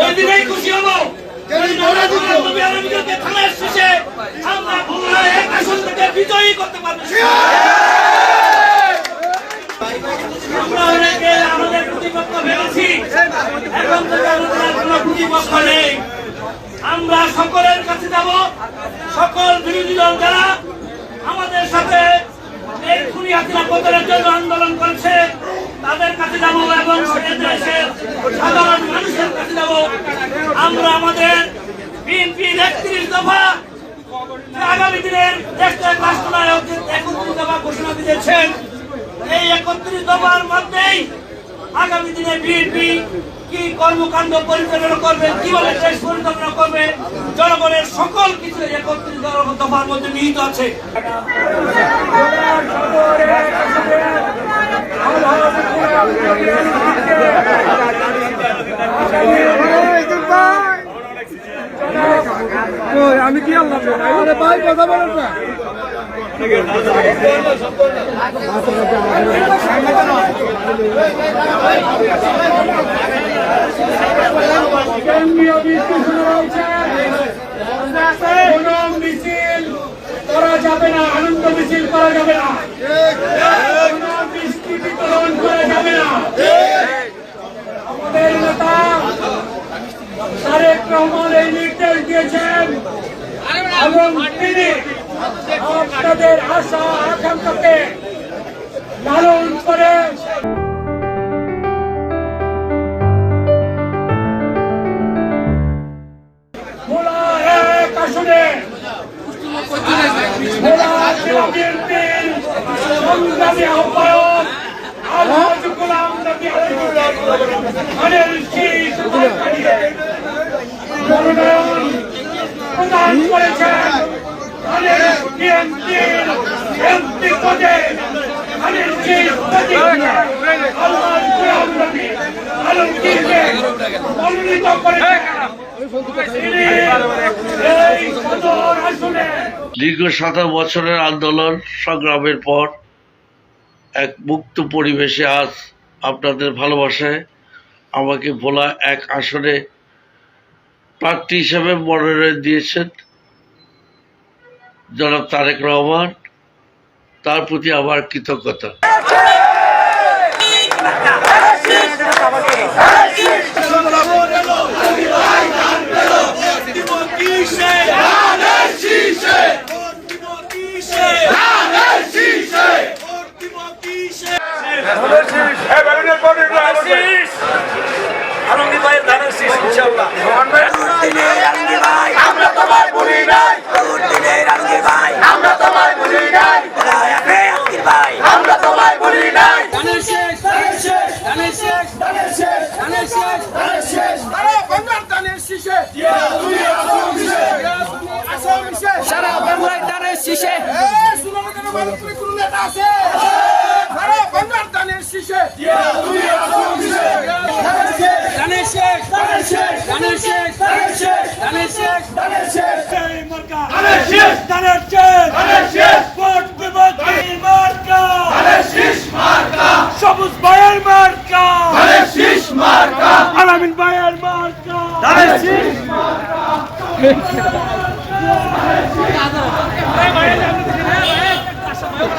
ওই দিনেই খুশি হব। নবী আলমগীরকে থানার শেষে আমরা পুনরায় এক আসন থেকে বিজয়ী করতে পারব। আমরা অনেকে আমাদের প্রতিপক্ষ ভেবেছি এখন থেকে আমাদের আর কোনো প্রতিপক্ষ নেই। আমরা সকলের কাছে যাব। সকল বিরোধী দল যারা আমাদের সাথে এই খুনি হাসিনা পতনের জন্য আন্দোলন করেছে তাদের কাছে যাব এবং সাধারণ মানুষের কাছে যাব। আমরা আমাদের বিএনপির একত্রিশ দফা আগামী দিনের দেশের রাষ্ট্রনায়ক একত্রিশ দফা ঘোষণা দিয়েছেন। এই একত্রিশ দফার মধ্যেই আগামী দিনে বিএনপি কি কর্মকাণ্ড পরিচালনা করবে কীভাবে দেশ পরিচালনা করবে, জনগণের সকল কিছু একত্রিশ দফার মধ্যে নিহিত আছে। আমি কি কোন মিছিল করা যাবে না আনন্দ মিছিল করা যাবে না। মিষ্টি বিতরণ করা যাবে না আমাদের নেতা তারেক রহমান এই দিয়েছেন এবং তিনি আপনাদের আশা আকাঙ্ক্ষাকে লালন করে সংগ্রামী আহ্বায়ক দীর্ঘ শত বছরের আন্দোলন সংগ্রামের পর এক মুক্ত পরিবেশে আজ আপনাদের ভালোবাসায় আমাকে ভোলা এক আসনে প্রার্থী হিসেবে মনোনয়ন দিয়েছেন জনাব তারেক রহমান। তার প্রতি আমার কৃতজ্ঞতা। আমরা তোমায় ভুলি নাই। দিনের আলমগীর ভাই। আমরা তোমায় ভুলি নাই। আলমগীর ভাই। আমরা তোমায় ভুলি নাই। সারা বাংলায় দানের শীষে। সারা বাংলার দানের শীষে। দানের শেষ দানের শেষ দানের শেষ। ধানের শীষ ধানের শীষ ধানের শীষ ভোট দেব ধানের মার্কা ধানের শীষ মার্কা সবুজ ভাইয়ের মার্কা ধানের শীষ মার্কা আলামিন ভাইয়ের